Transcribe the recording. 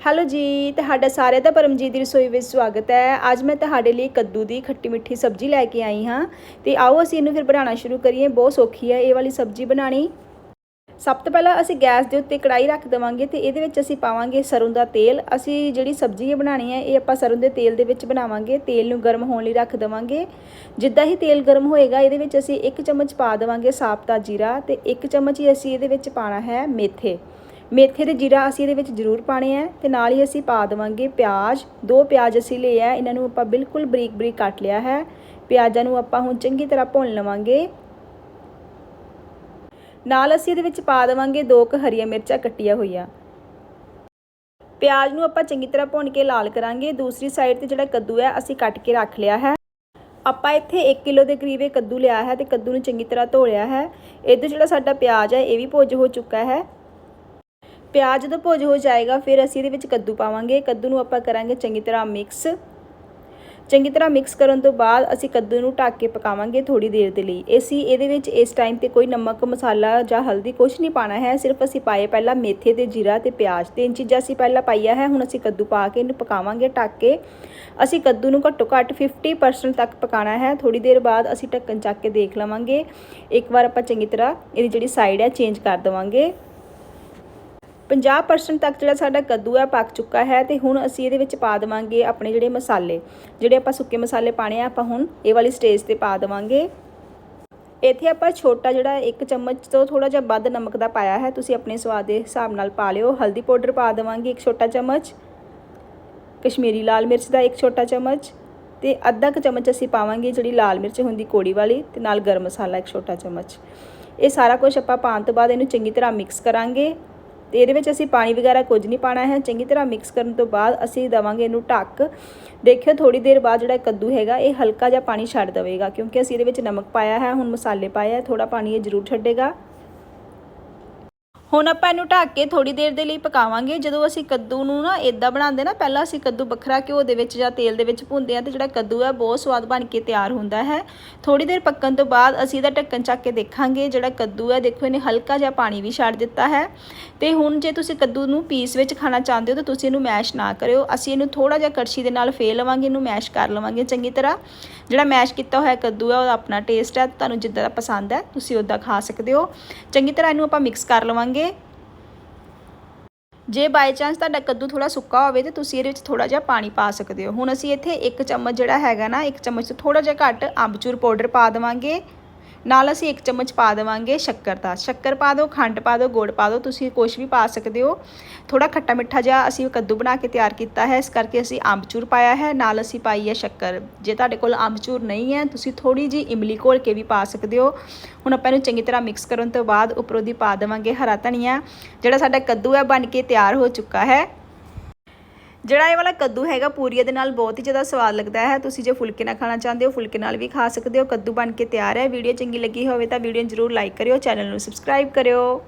Hello ਜੀ, ਤੁਹਾਡਾ ਸਾਰਿਆਂ ਦਾ ਪਰਮਜੀਤ ਦੀ ਰਸੋਈ ਵਿੱਚ ਸਵਾਗਤ ਹੈ। ਅੱਜ ਮੈਂ ਤੁਹਾਡੇ ਲਈ ਕੱਦੂ ਦੀ ਖੱਟੀ ਮਿੱਠੀ ਸਬਜ਼ੀ ਲੈ ਕੇ ਆਈ ਹਾਂ। ਤੇ ਆਓ ਅਸੀਂ ਇਹਨੂੰ ਫਿਰ ਬਣਾਉਣਾ ਸ਼ੁਰੂ ਕਰੀਏ। ਬਹੁਤ ਸੌਖੀ ਹੈ ਇਹ ਵਾਲੀ ਸਬਜ਼ੀ ਬਣਾਣੀ ਸਭ ਤੋਂ ਪਹਿਲਾਂ ਅਸੀਂ ਗੈਸ ਦੇ ਉੱਤੇ ਕੜਾਈ ਰੱਖ ਦੇਵਾਂਗੇ ਤੇ ਇਹਦੇ ਵਿੱਚ ਅਸੀਂ ਪਾਵਾਂਗੇ ਸਰੋਂ ਦਾ ਤੇਲ। ਅਸੀਂ ਜਿਹੜੀ ਸਬਜ਼ੀ ਇਹ ਬਣਾਣੀ ਹੈ, ਇਹ ਆਪਾਂ ਸਰੋਂ ਦੇ ਤੇਲ ਦੇ ਵਿੱਚ ਬਣਾਵਾਂਗੇ। ਤੇਲ ਨੂੰ ਗਰਮ ਹੋਣ ਲਈ ਰੱਖ ਦੇਵਾਂਗੇ। ਜਿੱਦਾਂ ਹੀ ਤੇਲ ਗਰਮ ਹੋਏਗਾ, ਇਹਦੇ ਵਿੱਚ ਅਸੀਂ 1 ਚਮਚ ਪਾ ਦੇਵਾਂਗੇ ਸਾਬਤਾ ਜੀਰਾ ਤੇ 1 ਚਮਚ ਹੀ ਅਸੀਂ ਇਹਦੇ ਵਿੱਚ ਪਾਣਾ ਹੈ ਮੇਥੇ। ਮੇਥੇ ਤੇ ਜੀਰਾ ਅਸੀਂ ਇਹਦੇ ਵਿੱਚ ਜ਼ਰੂਰ ਪਾਣੇ ਆ ਤੇ ਨਾਲ ਹੀ ਅਸੀਂ ਪਾ ਦੇਵਾਂਗੇ ਪਿਆਜ਼। ਦੋ ਪਿਆਜ਼ ਅਸੀਂ ਲਏ ਆ, ਇਹਨਾਂ ਨੂੰ ਆਪਾਂ ਬਿਲਕੁਲ ਬਰੀਕ ਬਰੀਕ ਕੱਟ ਲਿਆ ਹੈ। ਪਿਆਜ਼ਾਂ ਨੂੰ ਆਪਾਂ ਹੁਣ ਚੰਗੀ ਤਰ੍ਹਾਂ ਭੁੰਨ ਲਵਾਂਗੇ। ਨਾਲ ਅਸੀਂ ਇਹਦੇ ਵਿੱਚ ਪਾ ਦੇਵਾਂਗੇ ਦੋ ਕੁ ਹਰੀਆਂ ਮਿਰਚਾਂ ਕੱਟੀਆਂ ਹੋਈਆਂ। ਪਿਆਜ਼ ਨੂੰ ਆਪਾਂ ਚੰਗੀ ਤਰ੍ਹਾਂ ਭੁੰਨ ਕੇ ਲਾਲ ਕਰਾਂਗੇ। ਦੂਸਰੀ ਸਾਈਡ ਤੇ ਜਿਹੜਾ ਕੱਦੂ ਹੈ, ਅਸੀਂ ਕੱਟ ਕੇ ਰੱਖ ਲਿਆ ਹੈ। ਆਪਾਂ ਇੱਥੇ 1 ਕਿਲੋ ਦੇ ਕਰੀਬ ਇਹ ਕੱਦੂ ਲਿਆ ਹੈ ਤੇ ਕੱਦੂ ਨੂੰ ਚੰਗੀ ਤਰ੍ਹਾਂ ਧੋ ਲਿਆ ਹੈ। ਇੱਧਰ ਜਿਹੜਾ ਸਾਡਾ ਪਿਆਜ਼ ਹੈ, ਇਹ ਵੀ ਭੁੱਜ ਹੋ ਚੁੱਕਾ ਹੈ। ਪਿਆਜ਼ ਜਦੋਂ ਭੁੱਜ ਹੋ ਜਾਏਗਾ, ਫਿਰ ਅਸੀਂ ਇਹਦੇ ਵਿੱਚ ਕੱਦੂ ਪਾਵਾਂਗੇ। ਕੱਦੂ ਨੂੰ ਆਪਾਂ ਕਰਾਂਗੇ ਚੰਗੀ ਤਰ੍ਹਾਂ ਮਿਕਸ ਚੰਗੀ ਤਰ੍ਹਾਂ ਮਿਕਸ ਕਰਨ ਤੋਂ ਬਾਅਦ ਅਸੀਂ ਕੱਦੂ ਨੂੰ ਢੱਕ ਕੇ ਪਕਾਵਾਂਗੇ ਥੋੜੀ ਦੇਰ ਦੇ ਲਈ। ਅਸੀਂ ਇਹਦੇ ਵਿੱਚ ਇਸ ਟਾਈਮ ਤੇ ਕੋਈ ਨਮਕ, ਮਸਾਲਾ ਜਾਂ ਹਲਦੀ ਕੁਝ ਨਹੀਂ ਪਾਣਾ ਹੈ। ਸਿਰਫ ਅਸੀਂ ਪਾਏ ਪਹਿਲਾਂ ਮੇਥੇ ਤੇ ਜੀਰਾ ਤੇ ਪਿਆਜ਼ ਤਿੰਨ ਚੀਜ਼ਾਂ ਅਸੀਂ ਪਹਿਲਾਂ ਪਾਈਆ ਹੈ। ਹੁਣ ਅਸੀਂ ਕੱਦੂ ਪਾ ਕੇ ਇਹਨੂੰ ਪਕਾਵਾਂਗੇ ਢੱਕ ਕੇ। ਅਸੀਂ ਕੱਦੂ ਨੂੰ ਘੱਟੋ ਘੱਟ 50% ਤੱਕ ਪਕਾਣਾ ਹੈ। ਥੋੜੀ ਦੇਰ ਬਾਅਦ ਅਸੀਂ ਢੱਕਣ ਚੱਕ ਕੇ ਦੇਖ ਲਵਾਂਗੇ। ਇੱਕ ਵਾਰ ਆਪਾਂ ਚੰਗੀ ਤਰ੍ਹਾਂ ਇਹਦੀ ਜਿਹੜੀ ਸਾਈਡ ਹੈ ਚੇਂਜ ਕਰ ਦੇਵਾਂਗੇ। 50% ਤੱਕ ਜਿਹੜਾ ਸਾਡਾ ਕੱਦੂ ਹੈ ਪੱਕ ਚੁੱਕਾ ਹੈ ਤੇ ਹੁਣ ਅਸੀਂ ਇਹਦੇ ਵਿੱਚ ਪਾ ਦੇਵਾਂਗੇ ਆਪਣੇ ਜਿਹੜੇ ਮਸਾਲੇ। ਜਿਹੜੇ ਆਪਾਂ ਸੁੱਕੇ ਮਸਾਲੇ ਪਾਣੇ ਆ, ਆਪਾਂ ਹੁਣ ਇਹ ਵਾਲੀ ਸਟੇਜ ਤੇ ਪਾ ਦੇਵਾਂਗੇ। ਇੱਥੇ ਆਪਾਂ ਛੋਟਾ ਜਿਹੜਾ ਇੱਕ ਚਮਚ ਤੋਂ ਥੋੜਾ ਜਿਹਾ ਵੱਧ ਨਮਕ ਦਾ ਪਾਇਆ ਹੈ, ਤੁਸੀਂ ਆਪਣੇ ਸਵਾਦ ਦੇ ਹਿਸਾਬ ਨਾਲ ਪਾ ਲਿਓ। ਹਲਦੀ ਪਾਊਡਰ ਪਾ ਦੇਵਾਂਗੇ ਇੱਕ ਛੋਟਾ ਚਮਚ। ਕਸ਼ਮੀਰੀ ਲਾਲ ਮਿਰਚ ਦਾ ਇੱਕ ਛੋਟਾ ਚਮਚ। ਤੇ ਅੱਧਾ ਕੁ ਚਮਚ ਅਸੀਂ ਪਾਵਾਂਗੇ ਜਿਹੜੀ ਲਾਲ ਮਿਰਚ ਹੁੰਦੀ ਕੋੜੀ ਵਾਲੀ ਤੇ ਨਾਲ ਗਰਮ ਮਸਾਲਾ ਇੱਕ ਛੋਟਾ ਚਮਚ। ਇਹ ਸਾਰਾ ਕੁਝ ਆਪਾਂ ਪਾਉਣ ਤੋਂ ਬਾਅਦ ਇਹਨੂੰ ਚੰਗੀ ਤਰ੍ਹਾਂ ਮਿਕਸ ਕਰਾਂਗੇ। ਤੇ ਇਹਦੇ ਵਿੱਚ ਅਸੀਂ ਪਾਣੀ ਵਗੈਰਾ ਕੁਝ ਨਹੀਂ ਪਾਣਾ ਹੈ। ਚੰਗੀ ਤਰ੍ਹਾਂ ਮਿਕਸ ਕਰਨ ਤੋਂ ਬਾਅਦ ਅਸੀਂ ਦਵਾਂਗੇ ਇਹਨੂੰ ਢੱਕ। ਦੇਖਿਓ ਥੋੜੀ ਦੇਰ ਬਾਅਦ ਜਿਹੜਾ ਕੱਦੂ ਹੈਗਾ, ਇਹ ਹਲਕਾ ਜਿਹਾ ਪਾਣੀ ਛੱਡ ਦੇਵੇਗਾ, ਕਿਉਂਕਿ ਅਸੀਂ ਇਹਦੇ ਵਿੱਚ ਨਮਕ ਪਾਇਆ ਹੈ, ਹੁਣ ਮਸਾਲੇ ਪਾਏ ਹੈ ਥੋੜਾ ਪਾਣੀ ਇਹ ਜ਼ਰੂਰ ਛੱਡੇਗਾ। ਹੁਣ ਆਪਾਂ ਇਹਨੂੰ ਢੱਕ ਕੇ ਥੋੜੀ ਦੇਰ ਦੇ ਲਈ ਪਕਾਵਾਂਗੇ। ਜਦੋਂ ਅਸੀਂ ਕੱਦੂ ਨੂੰ ਨਾ ਇਦਾਂ ਬਣਾਉਂਦੇ ਨਾ, ਪਹਿਲਾਂ ਅਸੀਂ ਕੱਦੂ ਵੱਖਰਾ ਘਿਓ ਦੇ ਵਿੱਚ ਜਾਂ ਤੇਲ ਦੇ ਵਿੱਚ ਭੁੰਨਦੇ ਆ ਤੇ ਜਿਹੜਾ ਕੱਦੂ ਹੈ ਬਹੁਤ ਸਵਾਦ ਬਣ ਕੇ ਤਿਆਰ ਹੁੰਦਾ ਹੈ। ਥੋੜੀ ਦੇਰ ਪੱਕਣ ਤੋਂ ਬਾਅਦ ਅਸੀਂ ਇਹਦਾ ਢੱਕਣ ਚੱਕ ਕੇ ਦੇਖਾਂਗੇ। ਜਿਹੜਾ ਕੱਦੂ ਹੈ ਦੇਖੋ ਇਹਨੇ ਹਲਕਾ ਜਿਹਾ ਪਾਣੀ ਵੀ ਛੱਡ ਦਿੱਤਾ ਹੈ। ਤੇ ਹੁਣ ਜੇ ਤੁਸੀਂ ਕੱਦੂ ਨੂੰ ਪੀਸ ਵਿੱਚ ਖਾਣਾ ਚਾਹੁੰਦੇ ਹੋ ਤਾਂ ਤੁਸੀਂ ਇਹਨੂੰ ਮੈਸ਼ ਨਾ ਕਰਿਓ। ਅਸੀਂ ਇਹਨੂੰ ਥੋੜਾ ਜਿਹਾ ਕੜਛੀ ਦੇ ਨਾਲ ਫੇਰ ਲਵਾਂਗੇ, ਇਹਨੂੰ ਮੈਸ਼ ਕਰ ਲਵਾਂਗੇ ਚੰਗੀ ਤਰ੍ਹਾਂ। ਜਿਹੜਾ ਮੈਸ਼ ਕੀਤਾ ਹੋਇਆ ਕੱਦੂ ਹੈ ਉਹਦਾ ਆਪਣਾ ਟੇਸਟ ਹੈ ਤੁਹਾਨੂੰ ਜਿੱਦਾਂ ਦਾ ਪਸੰਦ ਹੈ, ਤੁਸੀਂ ਉਦਾਂ ਖਾ ਸਕਦੇ ਹੋ। ਚੰਗੀ ਤਰ੍ਹਾਂ ਇਹਨੂੰ ਆਪਾਂ ਮਿਕਸ ਕਰ ਲਵਾਂਗੇ। ਜੇ ਬਾਈ ਚਾਂਸ ਤੁਹਾਡਾ ਕੱਦੂ ਥੋੜਾ ਸੁੱਕਾ ਹੋਵੇ ਤੇ ਤੁਸੀਂ ਇਹਦੇ ਵਿੱਚ ਥੋੜਾ ਜਿਹਾ ਪਾਣੀ ਪਾ ਸਕਦੇ ਹੋ। ਹੁਣ ਅਸੀਂ ਇੱਥੇ ਇੱਕ ਚਮਚ ਜਿਹੜਾ ਹੈਗਾ ਨਾ, ਇੱਕ ਚਮਚ ਤੋਂ ਥੋੜਾ ਜਿਹਾ ਘੱਟ ਅੰਬਚੂਰ ਪਾਊਡਰ ਪਾ ਦੇਵਾਂਗੇ। ਨਾਲ ਅਸੀਂ ਇੱਕ ਚਮਚ ਪਾ ਦੇਵਾਂਗੇ ਸ਼ੱਕਰ ਦਾ। ਸ਼ੱਕਰ ਪਾ ਦਿਓ, ਖੰਡ ਪਾ ਦਿਓ, ਗੁੜ ਪਾ ਦਿਓ, ਤੁਸੀਂ ਕੁਝ ਵੀ ਪਾ ਸਕਦੇ ਹੋ। ਥੋੜਾ ਖੱਟਾ ਮਿੱਠਾ ਜਿਹਾ ਅਸੀਂ ਕੱਦੂ ਬਣਾ ਕੇ ਤਿਆਰ ਕੀਤਾ ਹੈ। ਇਸ ਕਰਕੇ ਅਸੀਂ ਅੰਬਚੂਰ ਪਾਇਆ ਹੈ। ਨਾਲ ਅਸੀਂ ਪਾਈ ਹੈ ਸ਼ੱਕਰ। ਜੇ ਤੁਹਾਡੇ ਕੋਲ ਅੰਬਚੂਰ ਨਹੀਂ ਹੈ, ਤੁਸੀਂ ਥੋੜੀ ਜੀ ਇਮਲੀ ਘੋਲ ਕੇ ਵੀ ਪਾ ਸਕਦੇ ਹੋ। ਹੁਣ ਆਪਾਂ ਇਹਨੂੰ ਚੰਗੀ ਤਰ੍ਹਾਂ ਮਿਕਸ ਕਰਨ ਤੋਂ ਬਾਅਦ ਉੱਪਰੋਂ ਦੀ ਪਾ ਦੇਵਾਂਗੇ ਹਰਾ ਧਨੀਆ, ਜਿਹੜਾ ਸਾਡਾ ਕੱਦੂ ਹੈ, ਬਣ ਕੇ ਤਿਆਰ ਹੋ ਚੁੱਕਾ ਹੈ। ਜਿਹੜਾ ਇਹ ਵਾਲਾ ਕੱਦੂ ਹੈਗਾ ਪੂਰੀਏ ਦੇ ਨਾਲ ਬਹੁਤ ਹੀ ਜ਼ਿਆਦਾ ਸਵਾਦ ਲੱਗਦਾ ਹੈ। ਤੁਸੀਂ ਜੇ ਫੁਲਕੇ ਨਾਲ ਖਾਣਾ ਚਾਹੁੰਦੇ ਹੋ, ਫੁਲਕੇ ਨਾਲ ਵੀ ਖਾ ਸਕਦੇ ਹੋ। ਕੱਦੂ ਬਣ ਕੇ ਤਿਆਰ ਹੈ। ਵੀਡੀਓ ਚੰਗੀ ਲੱਗੀ ਹੋਵੇ ਤਾਂ ਵੀਡੀਓ ਨੂੰ ਜ਼ਰੂਰ ਲਾਈਕ ਕਰਿਓ, ਚੈਨਲ ਨੂੰ ਸਬਸਕ੍ਰਾਈਬ ਕਰਿਓ।